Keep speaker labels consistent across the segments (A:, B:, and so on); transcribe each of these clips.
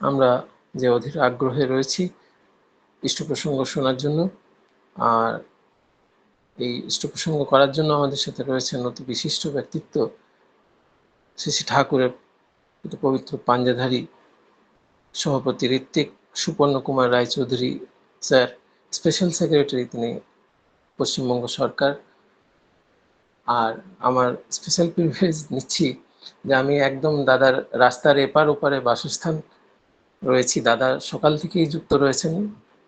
A: আমরা যে অধীর আগ্রহে রয়েছি ইষ্ট প্রসঙ্গ শোনার জন্য আর এই ইষ্ট প্রসঙ্গ করার জন্য আমাদের সাথে রয়েছেন অতি বিশিষ্ট ব্যক্তিত্ব শ্রী শ্রী ঠাকুরের পবিত্র পাঞ্জাধারী সভাপতি Hrithik Suparna Kumar Roychowdhury sir. Special secretary তিনি পশ্চিমবঙ্গ সরকার। আর আমার স্পেশাল প্রিভিলেজ নিচ্ছি যে আমি একদম দাদার রাস্তার এপার ওপারে বাসস্থান রয়েছি। দাদা সকাল থেকেই যুক্ত রয়েছেন।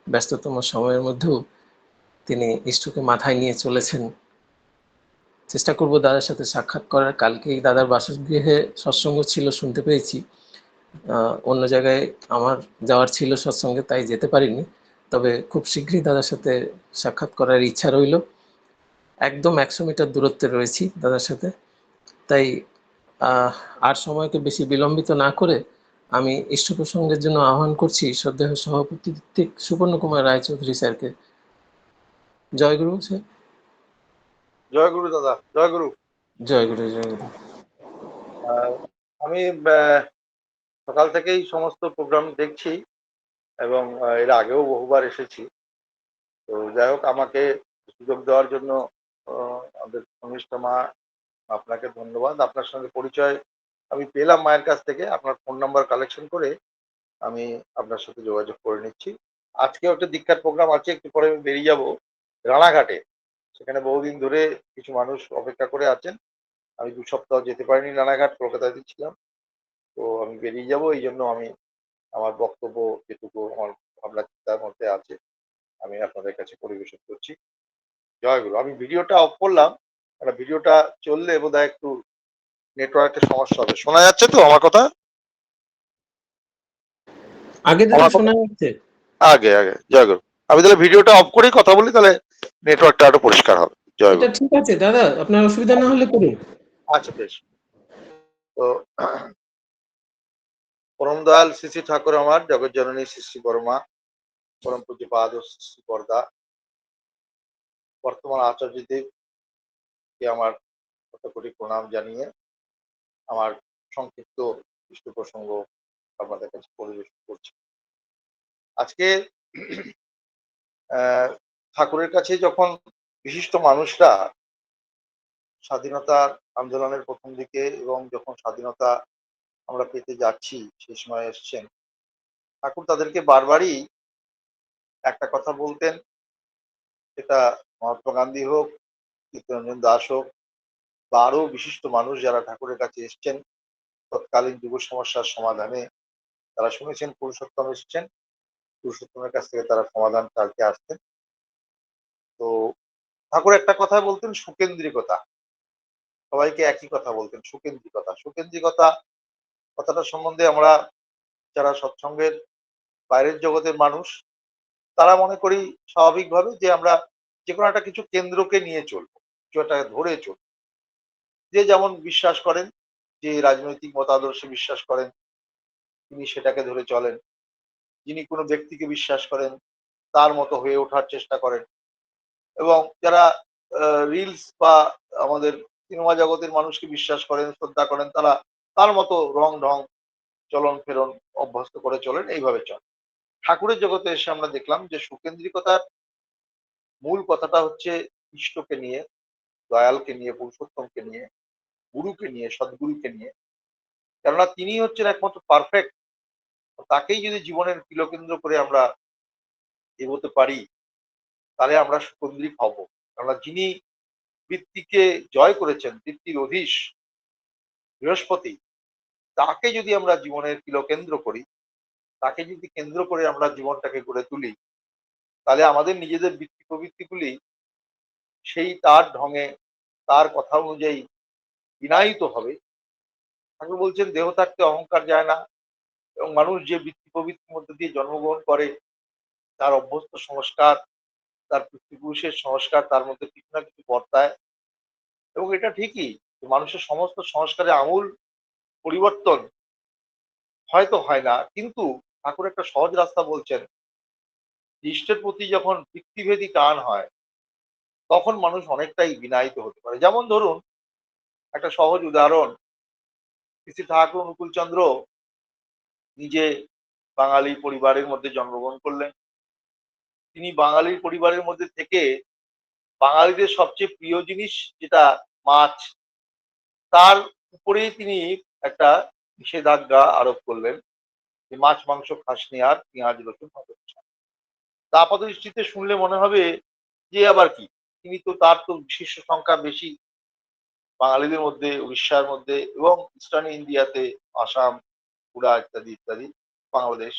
A: ব্যস্ততম সময়ের মধ্যেও তিনি ইষ্টকে মাথায় নিয়ে চলেছেন। চেষ্টা করব দাদার সাথে সাক্ষাৎ করার। কালকেই দাদার বাসগৃহে সৎসঙ্গ ছিল, শুনতে পেয়েছি। অন্য জায়গায় আমার যাওয়ার ছিল সৎসঙ্গে, তাই যেতে পারিনি। তবে খুব শীঘ্রই দাদার সাথে সাক্ষাৎ করার ইচ্ছা রইল। একদম একশো মিটার দূরত্বে রয়েছি দাদার সাথে। তাই আর সময়কে বেশি বিলম্বিত না করে আমি ইষ্ট প্রসঙ্গের জন্য আহ্বান করছি শ্রদ্ধেয় সভাপতি সুপর্ণ কুমার রায়চৌধুরী স্যারকে। জয় গুরু স্যার।
B: জয় গুরু দাদা জয় গুরু।
A: জয় গুরু জয় গুরু।
B: আমি সকাল থেকেই সমস্ত প্রোগ্রাম দেখছি এবং এর আগেও বহুবার এসেছি। তো যাই হোক আমাকে সুযোগ দেওয়ার জন্য আমাদের কনিষ্ঠ মা আপনাকে ধন্যবাদ। আপনার সঙ্গে পরিচয় আমি পেলাম মায়ের কাছ থেকে। আপনার ফোন নাম্বার কালেকশন করে আমি আপনার সাথে যোগাযোগ করে নিচ্ছি। আজকে একটা দীক্ষার প্রোগ্রাম আছে, একটু পরে আমি বেরিয়ে যাব রানাঘাটে। সেখানে বহুদিন ধরে কিছু মানুষ অপেক্ষা করে আছেন। আমি দু সপ্তাহ যেতে পারিনি রানাঘাট, কলকাতাতে ছিলাম। তো আমি বেরিয়ে যাব, এই জন্য আমি আমার বক্তব্য যেটুকু আমার ভাবনা চিন্তার মধ্যে আছে, আমি আপনাদের কাছে পরিবেশন করছি। জয়গুরু, আমি ভিডিওটা অফ করলাম। একটা ভিডিওটা চললে বোধহয় একটু নেটওয়ার্কের সমস্যা হবে। শোনা যাচ্ছে তো আমার কথা?
A: আগে শোনা যাচ্ছে?
B: আগে আগে জয় গুরু। আমি তাহলে ভিডিওটা অফ করেই কথা বলি তাহলে নেটওয়ার্কটা আরও পরিষ্কার হবে। জয় গুরু।
A: ঠিক আছে দাদা আপনার অসুবিধা না হলে করুন।
B: আচ্ছা বেশ। তো পরম দয়াল শ্রী শ্রী ঠাকুর আমার জগৎ জননী শ্রী শ্রী বর্মা পরম পূজ্য পাদ ও শ্রী শ্রী বরদা বর্তমান আচার্যদেব আমার কত কোটি প্রণাম জানিয়ে আমার সংক্ষিপ্ত ইষ্ট প্রসঙ্গ আপনাদের কাছে পরিবেশন করছি। আজকে ঠাকুরের কাছে যখন বিশিষ্ট মানুষরা স্বাধীনতার আন্দোলনের প্রথম দিকে এবং যখন স্বাধীনতা আমরা পেতে যাচ্ছি সেই সময় এসছেন, ঠাকুর তাদেরকে বারবারই একটা কথা বলতেন, সেটা মহাত্মা গান্ধী হোক চিত্তরঞ্জন দাস হোক বা আরও বিশিষ্ট মানুষ যারা ঠাকুরের কাছে এসছেন, তৎকালীন যুব সমস্যার সমাধানে তারা শুনেছেন, পুরুষোত্তম এসছেন, পুরুষোত্তমের কাছ থেকে তারা সমাধান চাইতে আসতেন তো ঠাকুর একটা কথা বলতেন, সুকেন্দ্রিকতা। সবাইকে একই কথা বলতেন, সুকেন্দ্রিকতা। সুকেন্দ্রিকতা কথাটা সম্বন্ধে আমরা যারা সৎসঙ্গের বাইরের জগতের মানুষ, তারা মনে করি স্বাভাবিকভাবে যে আমরা যে কোনো একটা কিছু কেন্দ্রকে নিয়ে চলবো। একটা ধরে চলে, যে যেমন বিশ্বাস করেন, যে রাজনৈতিক মতাদর্শে বিশ্বাস করেন, তিনি সেটাকে ধরে চলেন। যিনি কোনো ব্যক্তিকে বিশ্বাস করেন, তার মতো হয়ে ওঠার চেষ্টা করেন। এবং যারা রিলস বা আমাদের সিনেমা জগতের মানুষকে বিশ্বাস করেন, শ্রদ্ধা করেন, তারা তার মতো রং ঢং, চলন ফেরন অভ্যস্ত করে চলেন, এইভাবে চলে। ঠাকুরের জগতে এসে আমরা দেখলাম যে সুকেন্দ্রিকতার মূল কথাটা হচ্ছে ইষ্টকে নিয়ে দয়ালকে নিয়ে, পুরুষোত্তমকে নিয়ে, গুরুকে নিয়ে, সদ্গুরুকে নিয়ে। কেননা তিনি হচ্ছেন একমাত্র পারফেক্ট তাকেই যদি জীবনের কিলকেন্দ্র করে আমরা এগোতে পারি, তাহলে আমরা সুকেন্দ্রিক হব। কেননা যিনি বৃত্তিকে জয় করেছেন, বৃত্তির অধীশ, বৃহস্পতি, তাকে যদি আমরা জীবনের কিলকেন্দ্র করি, তাকে যদি কেন্দ্র করে আমরা জীবনটাকে গড়ে তুলি, তাহলে আমাদের নিজেদের বৃত্তি প্রবৃত্তিগুলি সেই তার ঢঙে তার কথা অনুযায়ী বিনায়িত হবে। ঠাকুর বলছেন, দেহ থাকতে অহংকার যায় না এবং মানুষ যে বৃত্তি প্রবৃত্তির মধ্যে দিয়ে জন্মগ্রহণ করে, তার অভ্যস্ত সংস্কার, তার পিতৃপুরুষের সংস্কার তার মধ্যে কিছু না কিছু বর্তায় এবং এটা ঠিকই মানুষের সমস্ত সংস্কারে আমূল পরিবর্তন হয়তো হয় না। কিন্তু ঠাকুর একটা সহজ রাস্তা বলছেন ইষ্টের প্রতি যখন বৃত্তিভেদী টান হয় তখন মানুষ অনেকটাই বিনায়িত হতে পারে। যেমন ধরুন, একটা সহজ উদাহরণ শ্রী ঠাকুর অনুকূল চন্দ্র নিজে বাঙালি পরিবারের মধ্যে জন্মগ্রহণ করলেন। তিনি বাঙালির পরিবারের মধ্যে থেকে বাঙালিদের সবচেয়ে প্রিয় জিনিস যেটা মাছ, তার উপরেই তিনি একটা নিষেধাজ্ঞা আরোপ করলেন যে মাছ, মাংস খাসনি আর পেঁয়াজ, রসুন তা আপাত দৃষ্টিতে শুনলে মনে হবে যে আবার কি? তিনি তো তার তো বিশিষ্ট সংখ্যা বেশি বাঙালিদের মধ্যে, উড়িষ্যার মধ্যে এবং ইস্টার্ন ইন্ডিয়াতে, আসাম পুরা ইত্যাদি ইত্যাদি, বাংলাদেশ।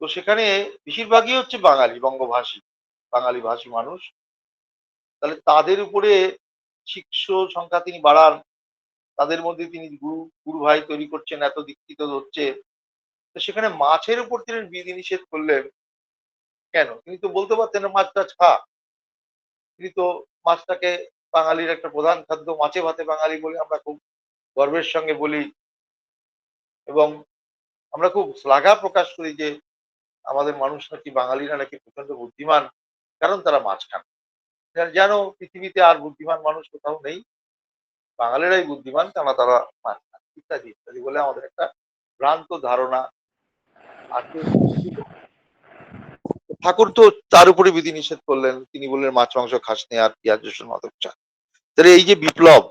B: তো সেখানে বেশিরভাগই হচ্ছে বাঙালি, বঙ্গভাষী বাঙালি ভাষী মানুষ। তাহলে তাদের উপরে শিষ্য সংখ্যা তিনি বাড়ান, তাদের মধ্যে তিনি গুরু গুরু ভাই তৈরি করছেন, এত দীক্ষিত হচ্ছে। তো সেখানে মাছের উপর তিনি বিধি নিষেধ করলেন। কেন? তিনি তো বলতে পারতেন মাছ টাছ খা। তিনি তো মাছটাকে বাঙালির একটা প্রধান খাদ্য, মাছে ভাতে বাঙালি বলে আমরা খুব গর্বের সঙ্গে বলি। এবং আমরা খুব শ্লাঘা প্রকাশ করি যে আমাদের মানুষ নাকি বাঙালিরা নাকি প্রচণ্ড বুদ্ধিমান, কারণ তারা মাছ খান। যেন পৃথিবীতে আর বুদ্ধিমান মানুষ কোথাও নেই, বাঙালিরাই বুদ্ধিমান, কেন তারা মাছ খান, ইত্যাদি ইত্যাদি বলে আমাদের একটা ভ্রান্ত ধারণা আছে। ঠাকুর তো তার উপরে বিধি নিষেধ করলেন। তিনি বললেন, মাছ, মাংস খাস নে, আর পেঁয়াজ, রসুন, মাদক চা তাহলে এই যে বিপ্লব,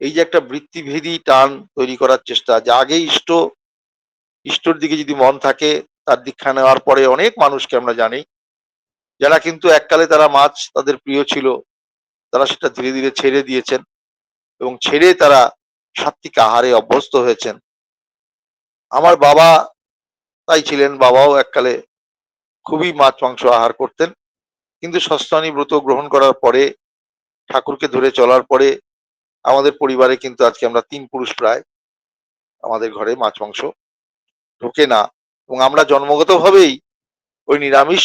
B: এই যে একটা বৃত্তিভেদী টান তৈরি করার চেষ্টা, যে আগে ইষ্ট, ইষ্টর দিকে যদি মন থাকে, তার দীক্ষা নেওয়ার পরে অনেক মানুষকে আমরা জানি, যারা কিন্তু এককালে তারা মাছ তাদের প্রিয় ছিল, তারা সেটা ধীরে ধীরে ছেড়ে দিয়েছেন এবং ছেড়ে তারা সাত্বিক আহারে অভ্যস্ত হয়েছেন। আমার বাবা তাই ছিলেন, বাবাও এককালে খুবই মাছ মাংস আহার করতেন। কিন্তু সস্তানি ব্রত গ্রহণ করার পরে, ঠাকুরকে ধরে চলার পরে, আমাদের পরিবারে কিন্তু আজকে আমরা তিন পুরুষ প্রায় আমাদের ঘরে মাছ মাংস ঢোকে না। এবং আমরা জন্মগতভাবেই ওই নিরামিষ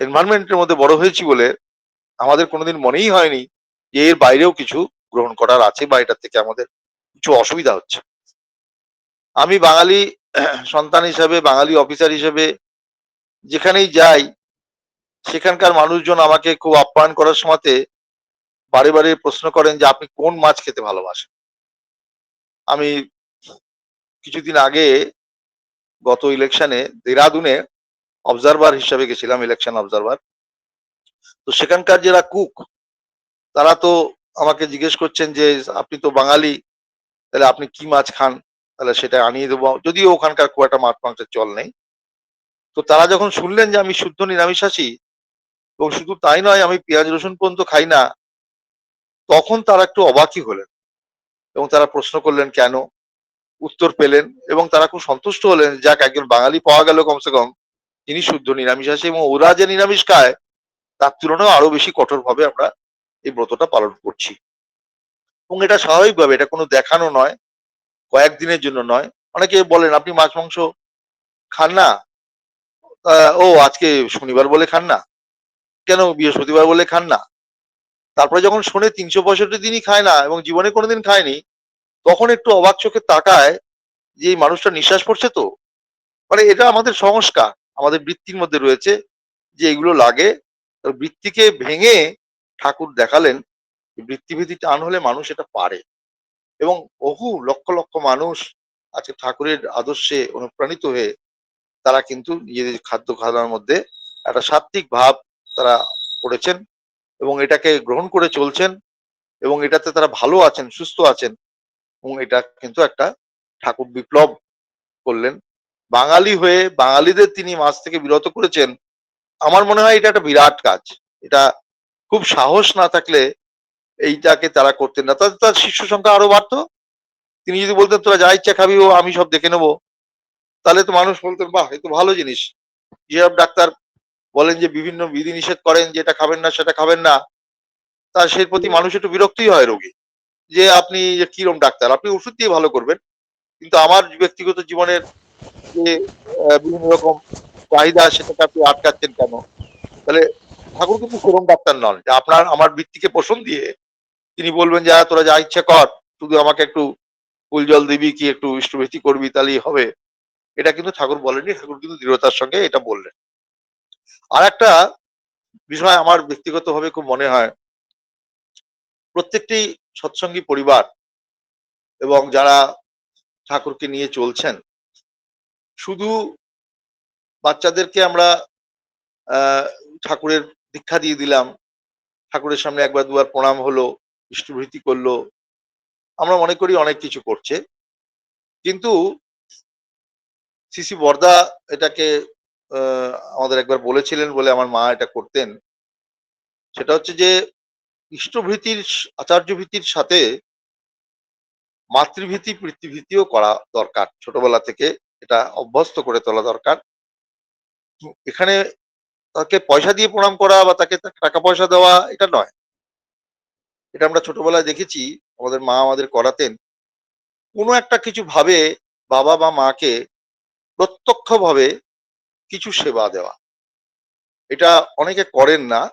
B: এনভায়রনমেন্টের মধ্যে বড় হয়েছি বলে আমাদের কোনোদিন মনেই হয়নি যে এর বাইরেও কিছু গ্রহণ করার আছে বা এটার থেকে আমাদের কিছু অসুবিধা হচ্ছে। আমি বাঙালি সন্তান হিসাবে, বাঙালি অফিসার হিসেবে যেখানেই যাই, সেখানকার মানুষজন আমাকে খুব আপ্যায়ন করার সময়তে বারে বারে প্রশ্ন করেন যে, আপনি কোন মাছ খেতে ভালোবাসেন? আমি কিছুদিন আগে গত ইলেকশনে দেরাদুনে অবজারভার হিসাবে গেছিলাম ইলেকশন অবজারভার তো সেখানকার যারা কুক তারা তো আমাকে জিজ্ঞেস করছেন যে, আপনি তো বাঙালি, তাহলে আপনি কি মাছ খান? তাহলে সেটা আনিয়ে দেবো। যদিও ওখানকার খুব একটা মাছ মাংসের চল নেই। তো তারা যখন শুনলেন যে আমি শুদ্ধ নিরামিষাসী এবং শুধু তাই নয়, আমি পেঁয়াজ রসুন পর্যন্ত খাই না, তখন তারা একটু অবাকই হলেন এবং তারা প্রশ্ন করলেন, কেন? উত্তর পেলেন এবং তারা খুব সন্তুষ্ট হলেন, যাক, একজন বাঙালি পাওয়া গেল কমসে কম যিনি শুদ্ধ নিরামিষাসী এবং ওরা যে নিরামিষ খায়, তার তুলনায় আরও বেশি কঠোরভাবে আমরা এই ব্রতটা পালন করছি। এবং এটা স্বাভাবিকভাবে, এটা কোনো দেখানো নয়, কয়েকদিনের জন্য নয়। অনেকে বলেন, আপনি মাছ, মাংস খান না? ও আজকে শনিবার বলে খান না। কেন? বৃহস্পতিবার বলে খান না। তারপরে যখন শোনে তিনশো পঁয়ষট্টি দিনই খায় না এবং জীবনে কোনোদিন খায়নি, তখন একটু অবাক চোখে তাকায় যে এই মানুষটা নিঃশ্বাস পড়ছে তো। মানে এটা আমাদের সংস্কার, আমাদের বৃত্তির মধ্যে রয়েছে যে এগুলো লাগে। বৃত্তিকে ভেঙে ঠাকুর দেখালেন যে বৃত্তিভেদী টান হলে মানুষ এটা পারে। এবং বহু লক্ষ লক্ষ মানুষ আজকে ঠাকুরের আদর্শে অনুপ্রাণিত হয়ে তারা কিন্তু নিজেদের খাদ্য খাওয়ানোর মধ্যে একটা সাত্বিক ভাব তারা করেছেন এবং এটাকে গ্রহণ করে চলছেন এবং এটাতে তারা ভালো আছেন, সুস্থ আছেন এবং এটা কিন্তু একটা ঠাকুর বিপ্লব করলেন। বাঙালি হয়ে বাঙালিদের তিনি মাছ থেকে বিরত করেছেন, আমার মনে হয় এটা একটা বিরাট কাজ। এটা খুব সাহস না থাকলে এইটাকে তারা করতেন না। তাদের তার শিষ্য সংখ্যা আরও বাড়তো। তিনি যদি বলতেন, তোরা যা ইচ্ছা খাবি ও আমি সব দেখে নেব। তাহলে তো মানুষ বলতেন বাহ এ তো ভালো জিনিস। যেসব ডাক্তার বলেন যে বিভিন্ন বিধি নিষেধ করেন যে এটা খাবেন না সেটা খাবেন না। তা সেই প্রতি মানুষ একটু বিরক্তই হয় রোগী। যে আপনি যে কিরম ডাক্তার? আপনি ওষুধ দিয়ে ভালো করবেন। কিন্তু আমার ব্যক্তিগত জীবনের যে বিভিন্ন রকম চাহিদা সেটাকে আপনি আটকাচ্ছেন কেন? তাহলে ঠাকুর কিন্তু সেরকম ডাক্তার নন। যে আপনার আমার বৃত্তিকে পোষণ দিয়ে তিনি বলবেন যে "আহ, তোরা যা ইচ্ছা কর। শুধু আমাকে একটু ফুল জল দিবি কি একটু ইষ্টভৃতি করবি তাহলেই হবে। এটা কিন্তু ঠাকুর বলেননি, ঠাকুর কিন্তু দৃঢ়তার সঙ্গে এটা বললেন। আর একটা বিষয় আমার ব্যক্তিগতভাবে খুব মনে হয়, প্রত্যেকটি সৎসঙ্গী পরিবার এবং যারা ঠাকুরকে নিয়ে চলছেন, শুধু বাচ্চাদেরকে আমরা ঠাকুরের দীক্ষা দিয়ে দিলাম, ঠাকুরের সামনে একবার দুবার প্রণাম হলো, ইষ্টভৃতি করল, আমরা মনে করি অনেক কিছু করছে। কিন্তু সিসি বর্দা এটাকে আমাদের একবার বলেছিলেন বলে আমার মা এটা করতেন। সেটা হচ্ছে যে ইষ্টভীতির আচার্য ভীতির সাথে মাতৃভীতি, পিতৃভীতিও করা দরকার। ছোটবেলা থেকে এটা অভ্যস্ত করে তোলা দরকার। এখানে তাকে পয়সা দিয়ে প্রণাম করা বা তাকে টাকা পয়সা দেওয়া এটা নয়। এটা আমরা ছোটবেলায় দেখেছি, আমাদের মা আমাদের করাতেন। কোনো একটা কিছু ভাবে বাবা বা মাকে প্রত্যক্ষভাবে কিছু সেবা দেওয়া। এটা অনেকে করেন না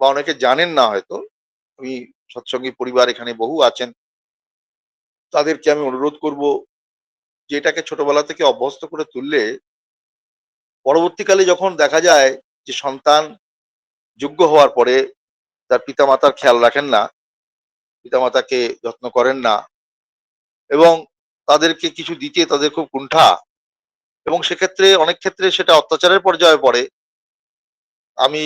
B: বা অনেকে জানেন না হয়তো। আমি সৎসঙ্গী পরিবার এখানে বহু আছেন। তাদেরকে আমি অনুরোধ করব যে এটাকে ছোটবেলা থেকে অভ্যস্ত করে তুললে পরবর্তীকালে যখন দেখা যায় যে সন্তান যোগ্য হওয়ার পরে তার পিতামাতার খেয়াল রাখেন না, পিতামাতাকে যত্ন করেন না এবং তাদেরকে কিছু দিতে তাদের খুব কুণ্ঠা এবং সেক্ষেত্রে অনেক ক্ষেত্রে সেটা অত্যাচারের পর্যায়ে পড়ে। আমি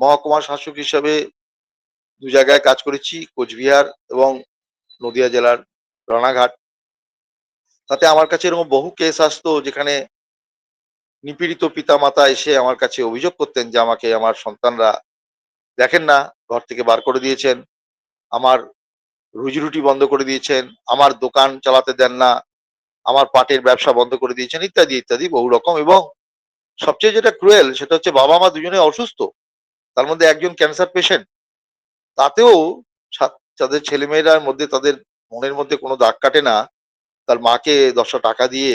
B: মহকুমা শাসক হিসাবে দু জায়গায় কাজ করেছি, কোচবিহার এবং নদিয়া জেলার রানাঘাট। তাতে আমার কাছে এরকম বহু কেস আসতো যেখানে নিপীড়িত পিতা মাতা এসে আমার কাছে অভিযোগ করতেন যে আমাকে আমার সন্তানরা দেখেন না, ঘর থেকে বার করে দিয়েছেন, আমার রুজি রুটি বন্ধ করে দিয়েছেন, আমার দোকান চালাতে দেন না আমার পাটের ব্যবসা বন্ধ করে দিয়েছেন, ইত্যাদি ইত্যাদি, বহু রকম। এবং সবচেয়ে যেটা ক্রুয়েল সেটা হচ্ছে বাবা মা দুজনে অসুস্থ। তার মধ্যে একজন ক্যান্সার পেশেন্ট তাতেও তাদের ছেলেমেয়েরার মধ্যে তাদের মনের মধ্যে কোনো দাগ কাটে না। তার মাকে দশটা টাকা দিয়ে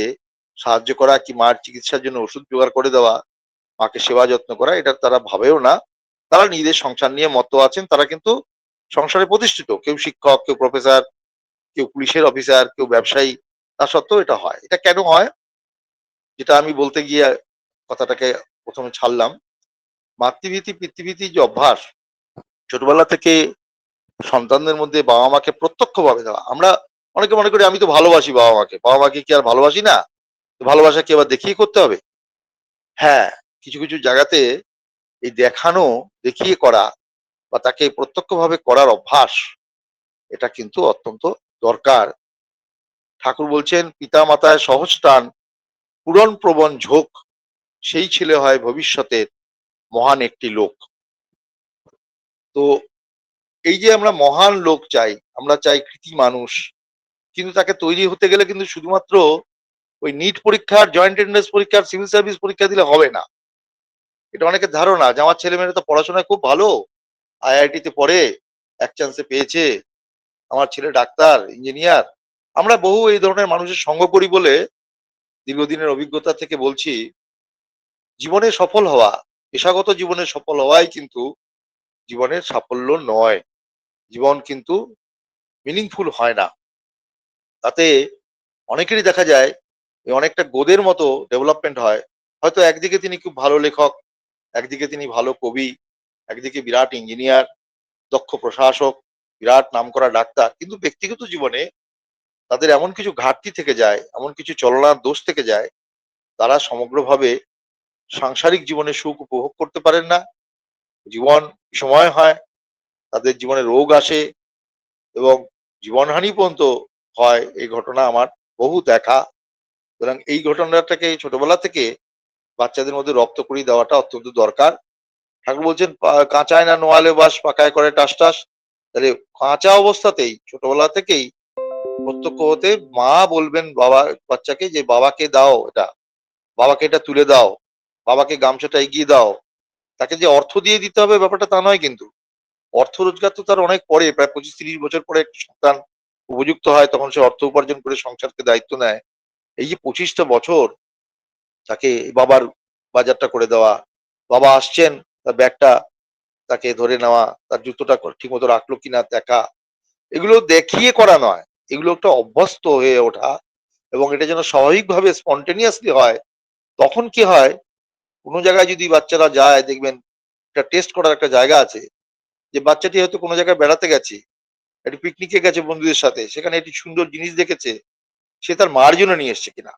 B: সাহায্য করা কি মার চিকিৎসার জন্য ওষুধ জোগাড় করে দেওয়া, মাকে সেবা যত্ন করা, এটা তারা ভাবেও না। তারা নিজেদের সংসার নিয়ে মত আছেন, তারা কিন্তু সংসারে প্রতিষ্ঠিত। কেউ শিক্ষক, কেউ প্রফেসর কেউ পুলিশের অফিসার কেউ ব্যবসায়ী। তা সত্ত্বেও এটা হয়। এটা কেন হয়? যেটা আমি বলতে গিয়ে কথাটাকে প্রথমে ছাড়লাম। মাতৃভীতি, পিতৃভীতি যে অভ্যাস, ছোটবেলা থেকে সন্তানদের মধ্যে বাবা মাকে প্রত্যক্ষভাবে দেওয়া। আমরা অনেকে মনে করি, আমি তো ভালোবাসি বাবা মাকে। বাবা মাকে কি আর ভালোবাসি না? ভালোবাসা কি আবার দেখিয়ে করতে হবে? হ্যাঁ কিছু কিছু জায়গাতে এই দেখানো, দেখিয়ে করা বা তাকে প্রত্যক্ষভাবে করার অভ্যাস, এটা কিন্তু অত্যন্ত দরকার। ঠাকুর বলছেন পিতা মাতায় সহজ টান, পূরণ প্রবণ ঝোঁক, সেই ছেলে হয় ভবিষ্যতের মহান একটি লোক। তো এই যে আমরা মহান লোক চাই, আমরা চাই কৃতি মানুষ, কিন্তু তাকে তৈরি হতে গেলে কিন্তু শুধুমাত্র ওই নিট পরীক্ষার, জয়েন্ট এন্ট্রান্স পরীক্ষার, সিভিল সার্ভিস পরীক্ষা দিলে হবে না। এটা অনেকের ধারণা যে আমার ছেলেমেয়েরা তো পড়াশোনায় খুব ভালো আইআইটি তে পড়ে, এক চান্সে পেয়েছে, আমার ছেলে ডাক্তার ইঞ্জিনিয়ার আমরা বহু এই ধরনের মানুষের সঙ্গ করি বলে দীর্ঘদিনের অভিজ্ঞতা থেকে বলছি, জীবনে সফল হওয়া, পেশাগত জীবনে সফল হওয়াই কিন্তু জীবনের সাফল্য নয়। জীবন কিন্তু মিনিংফুল হয় না। তাতে অনেকেরই দেখা যায় অনেকটা গোদের মতো ডেভেলপমেন্ট হয়। হয়তো একদিকে তিনি খুব ভালো লেখক, একদিকে তিনি ভালো কবি, একদিকে বিরাট ইঞ্জিনিয়ার দক্ষ প্রশাসক, বিরাট নামকরা ডাক্তার। কিন্তু ব্যক্তিগত জীবনে তাদের এমন কিছু ঘাটতি থেকে যায়, এমন কিছু চলনার দোষ থেকে যায়, তারা সমগ্রভাবে সাংসারিক জীবনে সুখ উপভোগ করতে পারেন না। জীবন সময় হয়, তাদের জীবনে রোগ আসে এবং জীবনহানি পর্যন্ত হয় এই ঘটনা আমার বহু দেখা। সুতরাং এই ঘটনাটাকে ছোটবেলা থেকে বাচ্চাদের মধ্যে রপ্ত করিয়ে দেওয়াটা অত্যন্ত দরকার। ঠাকুর বলছেন কাঁচায় না নোয়ালে বাস, পাকায় করে টাস টাস তাহলে কাঁচা অবস্থাতেই, ছোটবেলা থেকেই প্রত্যক্ষ হতে মা বলবেন বাবা, বাচ্চাকে যে বাবাকে দাও এটা, বাবাকে এটা তুলে দাও, বাবাকে গামছাটা এগিয়ে দাও। তাকে যে অর্থ দিয়ে দিতে হবে ব্যাপারটা তা নয় কিন্তু। অর্থ রোজগার তো তার অনেক পরে, প্রায় পঁচিশ তিরিশ বছর পরে সন্তান উপযুক্ত হয়, তখন সে অর্থ উপার্জন করে সংসারকে দায়িত্ব নেয়। এই যে পঁচিশটা বছর তাকে বাবার বাজারটা করে দেওয়া, বাবা আসছেন, তার ব্যাগটা তাকে ধরে নেওয়া, তার জুতোটা ঠিক মতো রাখল কিনা দেখা, এগুলো দেখিয়ে করা নয়। এগুলো একটা অভ্যস্ত হয়ে ওঠা এবং এটা যেন স্বাভাবিকভাবে স্পন্টেনিয়াসলি হয়, তখন কি হয়? কোনো জায়গায় যদি বাচ্চারা যায়, দেখবেন একটা টেস্ট করার একটা জায়গা আছে, যে বাচ্চাটি হয়তো কোনো জায়গায় বেড়াতে গেছে, একটি পিকনিকে গেছে বন্ধুদের সাথে, সেখানে একটি সুন্দর জিনিস দেখেছে, সে তার মার জন্য নিয়ে এসছে কিনা?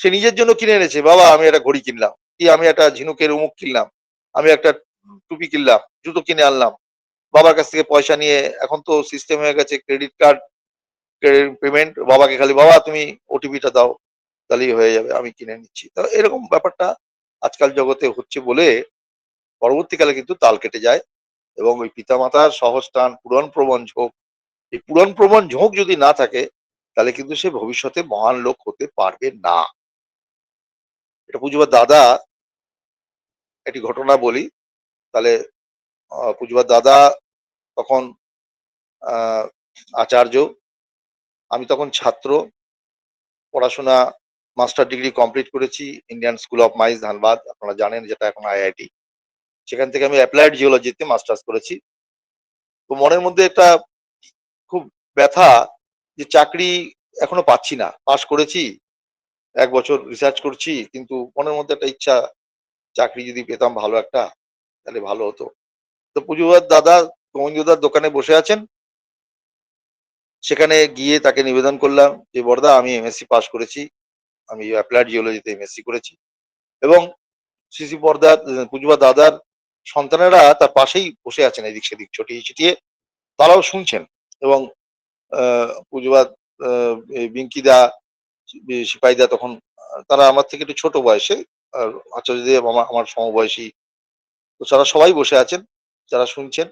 B: সে নিজের জন্য কিনে এনেছে, বাবা, আমি একটা ঘড়ি কিনলাম, কি আমি একটা ঝিনুকের উমুক কিনলাম, আমি একটা টুপি কিনলাম, জুতো কিনে আনলাম, বাবার কাছ থেকে পয়সা নিয়ে এখন তো সিস্টেম হয়ে গেছে ক্রেডিট কার্ড পেমেন্ট বাবাকে খালি, বাবা, তুমি ওটিপিটা দাও, তাহলেই হয়ে যাবে, আমি কিনে নিচ্ছি। তো এরকম ব্যাপারটা আজকাল জগতে হচ্ছে বলে পরবর্তীকালে কিন্তু তাল কেটে যায় এবং ওই পিতামাতার সহস্থান পুরন প্রবণ ঝোঁক, এই পুরন প্রবণ ঝোঁক যদি না থাকে, তাহলে কিন্তু সে ভবিষ্যতে মহান লোক হতে পারবে না। এটা পুজোবার দাদা, একটি ঘটনা বলি, তাহলে পুজোবার দাদা তখন আচার্য আমি তখন ছাত্র, পড়াশোনা মাস্টার ডিগ্রি কমপ্লিট করেছি Indian school of mines Dhanbad আপনারা জানেন যেটা এখন আইআইটি সেখান থেকে আমি অ্যাপ্লাইড জিওলজিতে মাস্টার্স করেছি। তো মনের মধ্যে একটা খুব ব্যথা যে চাকরি এখনও পাচ্ছি না। পাশ করেছি, এক বছর রিসার্চ করছি, কিন্তু মনের মধ্যে একটা ইচ্ছা, চাকরি যদি পেতাম ভালো একটা, তাহলে ভালো হতো। তো পুজোবার দাদা, গোবিন্দদার দোকানে বসে আছেন। সেখানে গিয়ে তাকে নিবেদন করলাম যে, বড়দা, আমি এমএসসি পাশ করেছি। আমি অ্যাপ্লাইড জিওলজিতে এমএসসি করেছি। এবং সিসি পর্দার পুজবা দাদার সন্তানেরা তার পাশেই বসে আছেন এদিক সেদিক, ছটিয়ে ছিটিয়ে। তারাও শুনছেন এবং পুজবা বিঙ্কিদা সিপাহীদা তখন, তারা আমার থেকে একটু ছোট বয়সে, আর আচার্যদেব আমার আমার সমবয়সী। তো তারা সবাই বসে আছেন, যারা শুনছেন।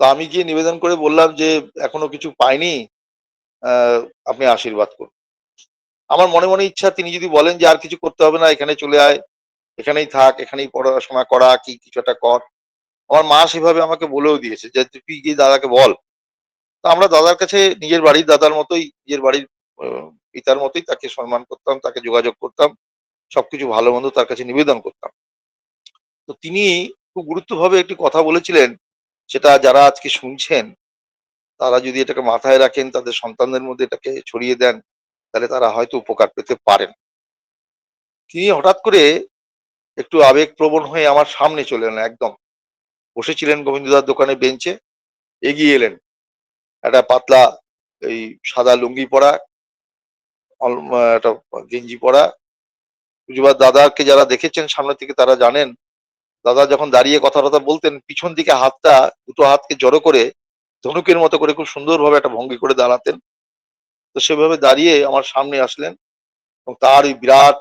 B: তো আমি গিয়ে নিবেদন করে বললাম যে, এখনও কিছু পাইনি আপনি আশীর্বাদ করুন। আমার মনে মনে ইচ্ছা, তিনি যদি বলেন যে, আর কিছু করতে হবে না, এখানে চলে আয়, এখানেই থাক, এখানেই পড়াশোনা করা, কি, কিছু একটা কর। আমার মা সেভাবে আমাকে বলেও দিয়েছে, যে, তুই গিয়ে দাদাকে বল। তো আমরা দাদার কাছে, নিজের বাড়ির দাদার মতোই, নিজের বাড়ির পিতার মতোই তাকে সম্মান করতাম, তাকে যোগাযোগ করতাম, সবকিছু ভালো মন্দ তার কাছে নিবেদন করতাম। তো তিনি খুব গুরুত্বভাবে একটি কথা বলেছিলেন সেটা যারা আজকে শুনছেন, তারা যদি এটাকে মাথায় রাখেন, তাদের সন্তানদের মধ্যে এটাকে ছড়িয়ে দেন, তাহলে তারা হয়তো উপকার পেতে পারেন। তিনি হঠাৎ করে একটু আবেগপ্রবণ হয়ে আমার সামনে চলে এলেন, একদম। বসেছিলেন গোবিন্দদার দোকানে বেঞ্চে, এগিয়ে এলেন। একটা পাতলা এই সাদা লুঙ্গি পরা একটা গেঞ্জি পরা। দাদাকে যারা দেখেছেন সামনে থেকে, তারা জানেন দাদা যখন দাঁড়িয়ে কথা টথা বলতেন, পিছন দিকে হাতটা, দুটো হাতকে জড়ো করে ধনুকের মতো করে খুব সুন্দরভাবে একটা ভঙ্গি করে দাঁড়াতেন। তো সেভাবে দাঁড়িয়ে আমার সামনে আসলেন এবং তার ওই বিরাট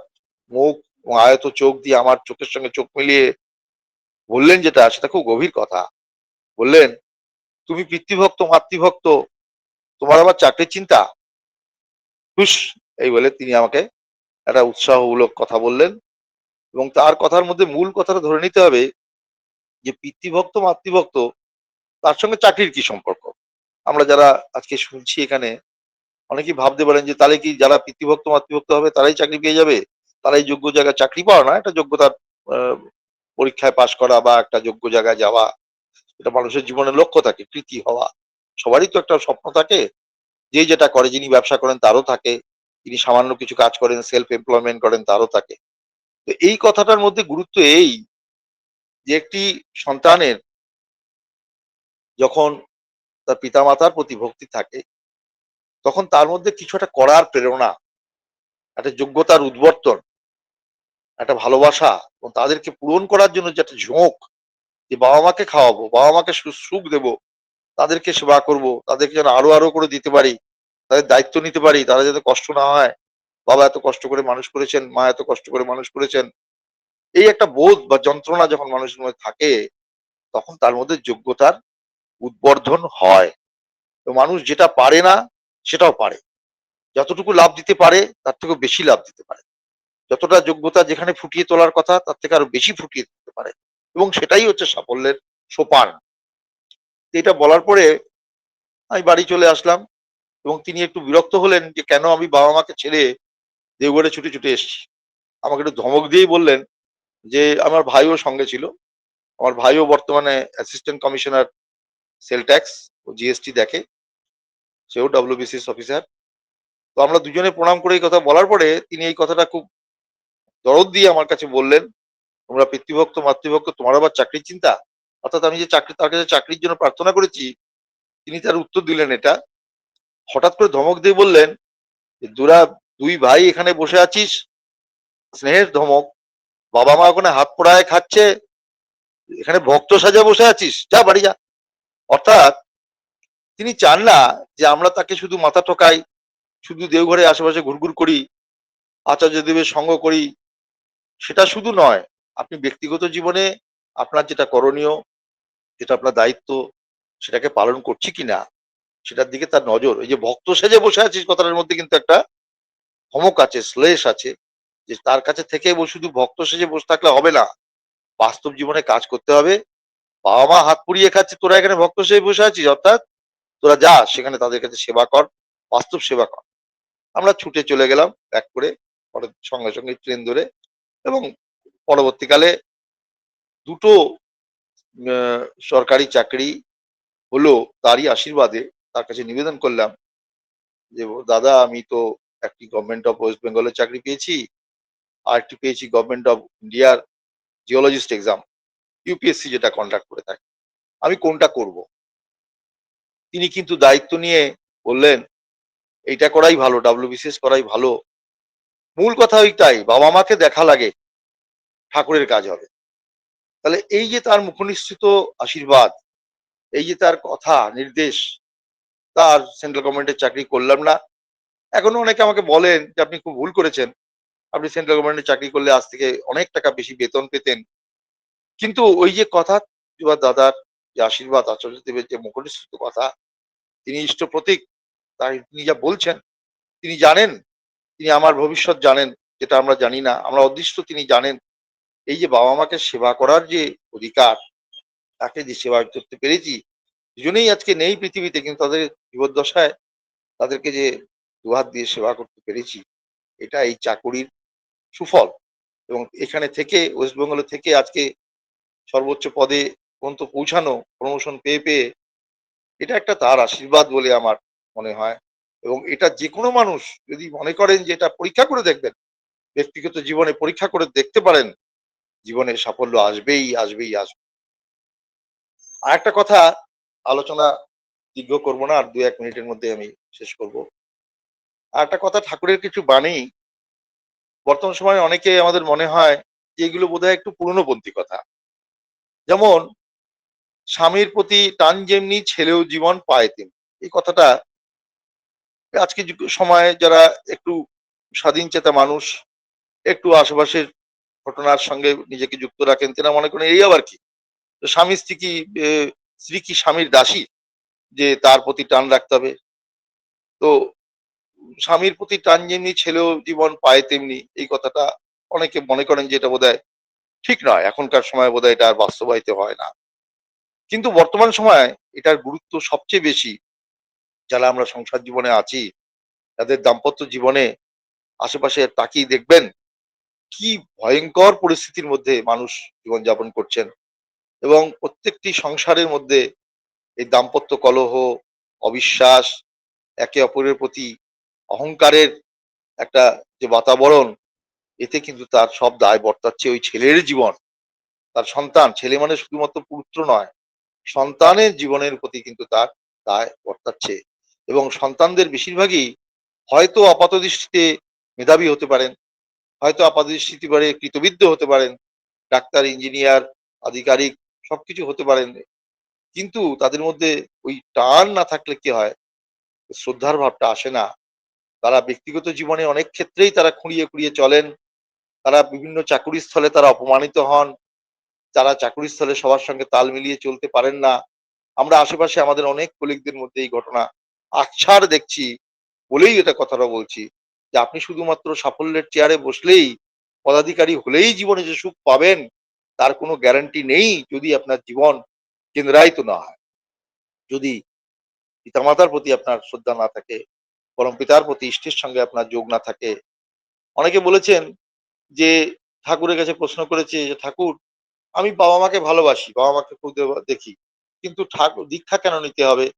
B: মুখ এবং আয়ত চোখ দিয়ে আমার চোখের সঙ্গে চোখ মিলিয়ে বললেন যেটা, সেটা খুব গভীর কথা। বললেন, তুমি পিতৃভক্ত, মাতৃভক্ত, তোমার আবার চাকরির চিন্তা? খুশ এই বলে তিনি আমাকে একটা উৎসাহমূলক কথা বললেন। এবং তার কথার মধ্যে মূল কথাটা ধরে নিতে হবে যে পিতৃভক্ত, মাতৃভক্ত, তার সঙ্গে চাকরির কি সম্পর্ক? আমরা যারা আজকে শুনছি এখানে, অনেকেই ভাবতে পারেন যে তাহলে কি যারা পিতৃভক্ত, মাতৃভক্ত হবে, তারাই চাকরি পেয়ে যাবে? তারাই যোগ্য জায়গায় চাকরি পাওয়া না, একটা যোগ্যতার পরীক্ষায় পাশ করা বা একটা যোগ্য জায়গায় যাওয়া। এটা মানুষের জীবনের লক্ষ্য থাকে, কৃতি হওয়া। সবারই তো একটা স্বপ্ন থাকে, যে যেটা করে, যিনি ব্যবসা করেন তারও থাকে, যিনি সামান্য কিছু কাজ করেন সেলফ এমপ্লয়মেন্ট করেন, তারও থাকে। তো এই কথাটার মধ্যে গুরুত্ব এই যে একটি সন্তানের যখন তার পিতামাতার প্রতি ভক্তি থাকে, তখন তার মধ্যে কিছু একটা করার প্রেরণা, একটা যোগ্যতার উদ্বর্তন, একটা ভালোবাসা এবং তাদেরকে পূরণ করার জন্য যে একটা ঝোঁক যে বাবা মাকে খাওয়াবো, বাবা মাকে সুখ দেবো, তাদেরকে সেবা করব, তাদেরকে যেন আরও আরও করে দিতে পারি, তাদের দায়িত্ব নিতে পারি, তারা যাতে কষ্ট না হয় বাবা এত কষ্ট করে মানুষ করেছেন, মা এত কষ্ট করে মানুষ করেছেন। এই একটা বোধ বা যন্ত্রণা যখন মানুষের মধ্যে থাকে, তখন তার মধ্যে যোগ্যতার উদ্বর্ধন হয়। তো মানুষ যেটা পারে না, সেটাও পারে। যতটুকু লাভ দিতে পারে, তার থেকেও বেশি লাভ দিতে পারে। যতটা যোগ্যতা যেখানে ফুটিয়ে তোলার কথা, তার থেকে আরও বেশি ফুটিয়ে তুলতে পারে। এবং সেটাই হচ্ছে সাফল্যের সোপান। এটা বলার পরে আমি বাড়ি চলে আসলাম এবং তিনি একটু বিরক্ত হলেন যে, কেন আমি বাবা মাকে ছেড়ে দেওঘরে ছুটে ছুটে এসেছি। আমাকে একটু ধমক দিয়েই বললেন যে, আমার ভাইও সঙ্গে ছিল। আমার ভাইও বর্তমানে অ্যাসিস্ট্যান্ট কমিশনার সেল ট্যাক্স ও জিএসটি দেখে। সেও ডাব্লিউবিসিএস অফিসার তো আমরা দুজনে প্রণাম করে এই কথা বলার পরে তিনি এই কথাটা খুব দরদ দিয়ে আমার কাছে বললেন, তোমরা পিতৃভক্ত, মাতৃভক্ত, তোমার আবার চাকরির চিন্তা? অর্থাৎ আমি যে চাকরি, তার কাছে চাকরির জন্য প্রার্থনা করেছি, তিনি তার উত্তর দিলেন এটা। হঠাৎ করে ধমক দিয়ে বললেন দুরা দুই ভাই এখানে বসে আছিস? স্নেহের ধমক। বাবা মা ওখানে হাত পোড়ায় খাচ্ছে। এখানে ভক্ত সাজা বসে আছিস? যা বাড়ি যা। অর্থাৎ তিনি চান না যে আমরা তাকে শুধু মাথা ঠকাই, শুধু দেওঘরে আশেপাশে ঘুরঘুর করি, আচার্য দেবের সঙ্গ করি। সেটা শুধু নয়, আপনি ব্যক্তিগত জীবনে আপনার যেটা করণীয়, যেটা আপনার দায়িত্ব, সেটাকে পালন করছি কিনা, সেটার দিকে তার নজর। এই যে ভক্ত সেজে বসে আছিস কথাটার মধ্যে কিন্তু একটা ধমক আছে, শ্লেষ আছে, যে তার কাছে থেকে শুধু ভক্ত সেজে বসে থাকলে হবে না। বাস্তব জীবনে কাজ করতে হবে। বাবা মা হাত পুড়িয়ে খাচ্ছে, তোরা এখানে ভক্ত সেজে বসে আছিস, অর্থাৎ তোরা যা, সেখানে তাদের কাছে সেবা কর, বাস্তব সেবা কর। আমরা ছুটে চলে গেলাম ব্যাক করে, পরে সঙ্গে সঙ্গে ট্রেন ধরে এবং পরবর্তীকালে দুটো সরকারি চাকরি হলো তারই আশীর্বাদে। তার কাছে নিবেদন করলাম যে দাদা, আমি তো একটি গভর্নমেন্ট অফ ওয়েস্ট বেঙ্গলের চাকরি পেয়েছি আর একটি পেয়েছি গভর্নমেন্ট অফ ইন্ডিয়ার জিওলজিস্ট এক্সাম ইউপিএসসি যেটা কন্ডাক্ট করে থাকে। আমি কোনটা করব? তিনি কিন্তু দায়িত্ব নিয়ে বললেন, এইটা করাই ভালো ডাব্লিউবিসিএস করাই ভালো। মূল কথা ওইটাই, বাবা মাকে দেখা লাগে, ঠাকুরের কাজ হবে। তাহলে এই যে তার মুখনিশ্চিত আশীর্বাদ, এই যে তার কথা, নির্দেশ, তার সেন্ট্রাল গভর্নমেন্টের চাকরি করলাম না এখনও অনেকে আমাকে বলেন যে আপনি খুব ভুল করেছেন। আপনি সেন্ট্রাল গভর্নমেন্টের চাকরি করলে আজ থেকে অনেক টাকা বেশি বেতন পেতেন। কিন্তু ওই যে কথা এবার দাদার যে আশীর্বাদ, আচার্য দেবের যে মুখনিশ্চিত কথা, তিনি ইষ্ট প্রতীক, তাই তিনি যা বলছেন, তিনি জানেন, তিনি আমার ভবিষ্যৎ জানেন, যেটা আমরা জানি না, আমরা অদৃষ্ট তিনি জানেন। এই যে বাবা মাকে সেবা করার যে অধিকার, তাকে যে সেবা করতে পেরেছি, দুজনেই আজকে নেই পৃথিবীতে, কিন্তু তাদের জীবদ্দশায় তাদেরকে যে দুহাত দিয়ে সেবা করতে পেরেছি। এটা এই চাকুরির সুফল। এবং এখানে থেকে, ওয়েস্ট বেঙ্গলে থেকে আজকে সর্বোচ্চ পদে পর্যন্ত পৌঁছানো প্রমোশন পেয়ে পেয়ে, এটা একটা তার আশীর্বাদ বলে আমার মনে হয়। এবং এটা যে কোনো মানুষ যদি মনে করেন যে এটা পরীক্ষা করে দেখবেন, ব্যক্তিগত জীবনে পরীক্ষা করে দেখতে পারেন, জীবনে সাফল্য আসবেই আসবেই, আসবে। আর একটা কথা, আলোচনা দীর্ঘ করব না, আর দু এক মিনিটের মধ্যে আমি শেষ করব। আর একটা কথা ঠাকুরের কিছু বাণী। বর্তমান সময়ে অনেকে আমাদের মনে হয় যে এগুলো বোধহয় একটু পুরনোপন্থী কথা। যেমন, স্বামীর প্রতি টান যেমনি ছেলেও জীবন পায় তেমনি। এই কথাটা আজকে সময়ে যারা একটু স্বাধীন চেতা মানুষ, একটু আশেপাশের ঘটনার সঙ্গে নিজেকে যুক্ত রাখেন তেনা মনে করেন, এই আবার কি? স্বামী স্ত্রী কি স্ত্রী কি স্বামীর দাসী? যে তার প্রতি টান রাখতে হবে। তো স্বামীর প্রতি টান যেমনি ছেলেও জীবন পায় তেমনি, এই কথাটা অনেকে মনে করেন যে এটা বোধহয় ঠিক নয়। এখনকার সময় বোধহয় এটা আর বাস্তবায়িত হয় না। কিন্তু বর্তমান সময় এটার গুরুত্ব সবচেয়ে বেশি। যারা আমরা সংসার জীবনে আছি তাদের দাম্পত্য জীবনে আশেপাশে তাকিয়ে দেখবেন কি ভয়ঙ্কর পরিস্থিতির মধ্যে মানুষ জীবনযাপন করছেন এবং প্রত্যেকটি সংসারের মধ্যে এই দাম্পত্য কলহ, অবিশ্বাস, একে অপরের প্রতি অহংকারের একটা যে বাতাবরণ, এতে কিন্তু তার সব দায় বর্তাচ্ছে ওই ছেলের জীবন। তার সন্তান, ছেলে মানে শুধুমাত্র পুত্র নয়, সন্তানের জীবনের প্রতি কিন্তু তার দায় বর্তাচ্ছে। এবং সন্তানদের বেশিরভাগই হয়তো আপাত দৃষ্টিতে মেধাবী হতে পারেন, হয়তো আপাত দৃষ্টিতে পারে কৃতবিদ্য হতে পারেন, ডাক্তার, ইঞ্জিনিয়ার, আধিকারিক সবকিছু হতে পারেন। কিন্তু তাদের মধ্যে ওই টান না থাকলে কি হয়? শ্রদ্ধার ভাবটা আসে না। তারা ব্যক্তিগত জীবনে অনেক ক্ষেত্রেই তারা খুঁড়িয়ে খুঁড়িয়ে চলেন। তারা বিভিন্ন চাকুরি স্থলে তারা অপমানিত হন। যারা চাকুরি স্থলে সবার সঙ্গে তাল মিলিয়ে চলতে পারেন না। আমরা আশেপাশে আমাদের অনেক কলিগদের মধ্যে এই ঘটনা আকছাড় দেখছি বলেই এটা কথাটা বলছি। যে আপনি শুধুমাত্র সাফল্যের চেয়ারে বসলেই, পদাধিকারী হলেই জীবনে যে সুখ পাবেন, তার কোনো গ্যারান্টি নেই যদি আপনার জীবন কেন্দ্রায়িত না হয়। যদি পিতামাতার প্রতি আপনার শ্রদ্ধা না থাকে পরম পিতার প্রতি ইষ্টের সঙ্গে আপনার যোগ না থাকে। অনেকে বলেছেন যে, ঠাকুরের কাছে প্রশ্ন করেছে যে, ঠাকুর, আমি বাবা মাকে ভালোবাসি বাবা মাকে খুব দেখি। কিন্তু ঠাকুর, দীক্ষা কেন নিতে হবে?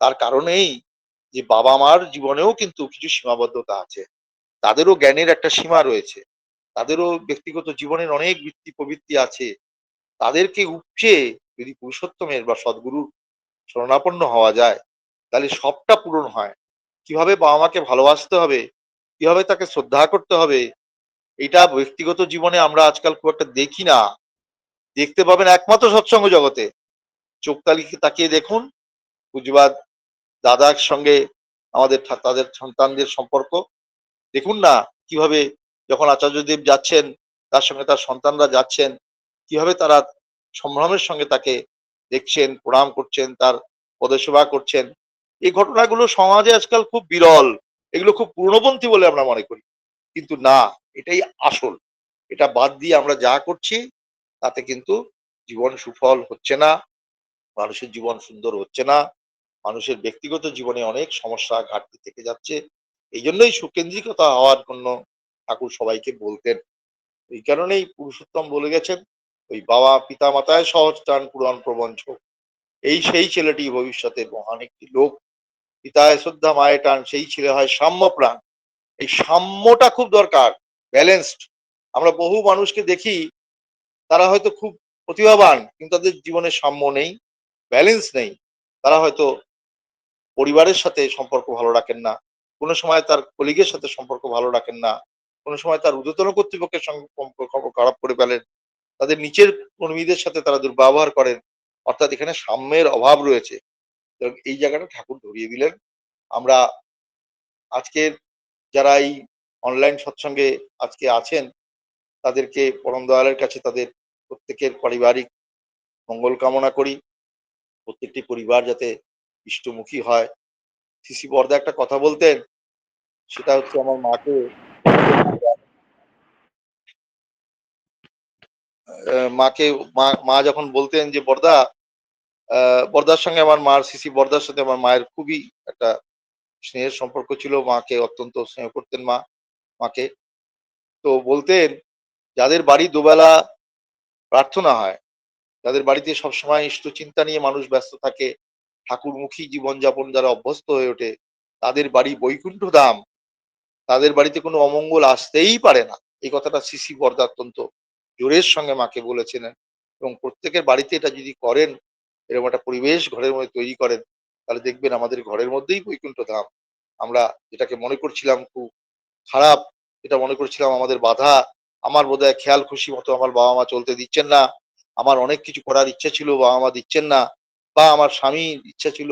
B: তার কারণেই যে বাবা মার জীবনেও কিন্তু কিছু সীমাবদ্ধতা আছে। তাদেরও জ্ঞানের একটা সীমা রয়েছে। তাদেরও ব্যক্তিগত জীবনের অনেক বৃত্তি প্রবৃত্তি আছে। তাদেরকে উপচে যদি পুরুষোত্তমের বা সদ্গুরুর শরণাপন্ন হওয়া যায়, তাহলে সবটা পূরণ হয়। কীভাবে বাবা মাকে ভালোবাসতে হবে? কীভাবে তাকে শ্রদ্ধা করতে হবে? এটা ব্যক্তিগত জীবনে আমরা আজকাল খুব একটা দেখি না। দেখতে পাবেন একমাত্র সৎসঙ্গ জগতে। চোখ তালিকে তাকিয়ে দেখুন, পুঁজিবাদ দাদার সঙ্গে আমাদের তাদের সন্তানদের সম্পর্ক। দেখুন না কীভাবে যখন আচার্যদেব যাচ্ছেন, তার সঙ্গে তার সন্তানরা যাচ্ছেন, কীভাবে তারা সম্ভ্রমের সঙ্গে তাকে দেখছেন, প্রণাম করছেন, তার পদসেবা করছেন। এই ঘটনাগুলো সমাজে আজকাল খুব বিরল, এগুলো খুব পূর্ণপন্থী বলে আমরা মনে করি। কিন্তু না, এটাই আসল। এটা বাদ দিয়ে আমরা যা করছি, তাতে কিন্তু জীবন সুফল হচ্ছে না, মানুষের জীবন সুন্দর হচ্ছে না, মানুষের ব্যক্তিগত জীবনে অনেক সমস্যা ঘাটতি থেকে যাচ্ছে। এই জন্যই সুকেন্দ্রিকতা হওয়ার জন্য ঠাকুর সবাইকে বলতেন। এই কারণেই পুরুষোত্তম বলে গেছেন, ওই বাবা পিতা মাতায় সহজ টান পুরাণ প্রবঞ্চ। এই সেই ছেলেটি ভবিষ্যতে মহান একটি লোক। পিতায় শ্রদ্ধা, মায়ের টান, সেই ছেলে হয় সাম্য প্রাণ এই সাম্যটা খুব দরকার ব্যালেন্সড আমরা বহু মানুষকে দেখি, তারা হয়তো খুব প্রতিভাবান, কিন্তু তাদের জীবনে সাম্য নেই ব্যালেন্স নেই। তারা হয়তো পরিবারের সাথে সম্পর্ক ভালো রাখেন না, কোনো সময় তার কলিগের সাথে সম্পর্ক ভালো রাখেন না, কোনো সময় তার ঊর্ধ্বতন কর্তৃপক্ষের সঙ্গে খারাপ করে ফেলেন, তাদের নিচের কর্মীদের সাথে তারা দুর্ব্যবহার করেন, অর্থাৎ এখানে সাম্যের অভাব রয়েছে। এই জায়গাটা ঠাকুর ধরিয়ে দিলেন। আমরা আজকের যারা এই অনলাইন সৎসঙ্গে আজকে আছেন, তাদেরকে পরম দয়ালের কাছে তাদের প্রত্যেকের পারিবারিক মঙ্গল কামনা করি। প্রত্যেকটি পরিবার যাতে ইষ্টমুখী হয়। সিসি বর্দা একটা কথা বলতেন, সেটা হচ্ছে আমার মাকে মাকে মা যখন বলতেন যে, বর্দা বর্দার সঙ্গে আমার মার, সিসি বর্দার সাথে আমার মায়ের খুবই একটা স্নেহের সম্পর্ক ছিল। মাকে অত্যন্ত স্নেহ করতেন মা, মাকে। তো বলতেন, যাদের বাড়ি দুবেলা প্রার্থনা হয়, যাদের বাড়িতে সবসময় ইষ্ট চিন্তা নিয়ে মানুষ ব্যস্ত থাকে, ঠাকুরমুখী জীবনযাপন যারা অভ্যস্ত হয়ে ওঠে, তাদের বাড়ি বৈকুণ্ঠ ধাম। তাদের বাড়িতে কোনো অমঙ্গল আসতেই পারে না। এই কথাটা সিসি বর্দা অত্যন্ত জোরের সঙ্গে মাকে বলেছিলেন। এবং প্রত্যেকের বাড়িতে এটা যদি করেন এরকম একটা পরিবেশ ঘরের মধ্যে তৈরি করেন, তাহলে দেখবেন আমাদের ঘরের মধ্যেই বৈকুণ্ঠ ধাম। আমরা যেটাকে মনে করছিলাম খুব খারাপ যেটা মনে করছিলাম আমাদের বাধা, আমার বোধহয় খেয়াল খুশি মতো আমার বাবা মা চলতে দিচ্ছেন না, আমার অনেক কিছু করার ইচ্ছা ছিল বাবা মা দিচ্ছেন না, বা আমার স্বামীর ইচ্ছা ছিল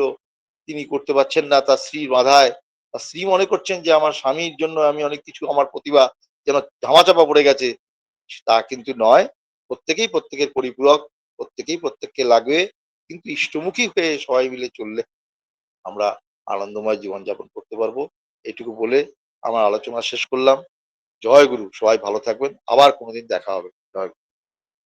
B: তিনি করতে পারছেন না, তার স্ত্রীর বাধায়। তার স্ত্রী মনে করছেন যে আমার স্বামীর জন্য আমি অনেক কিছু, আমার প্রতিভা যেন ধামাচাপা পড়ে গেছে। তা কিন্তু নয়, প্রত্যেকেই প্রত্যেকের পরিপূরক, প্রত্যেকেই প্রত্যেককে লাগবে। কিন্তু ইষ্টমুখী হয়ে সবাই মিলে চললে আমরা আনন্দময় জীবনযাপন করতে পারব। এটুকু বলে আমার আলোচনা শেষ করলাম। জয় গুরু, সবাই ভালো থাকবেন। আবার কোনোদিন দেখা হবে। জয় গুরু।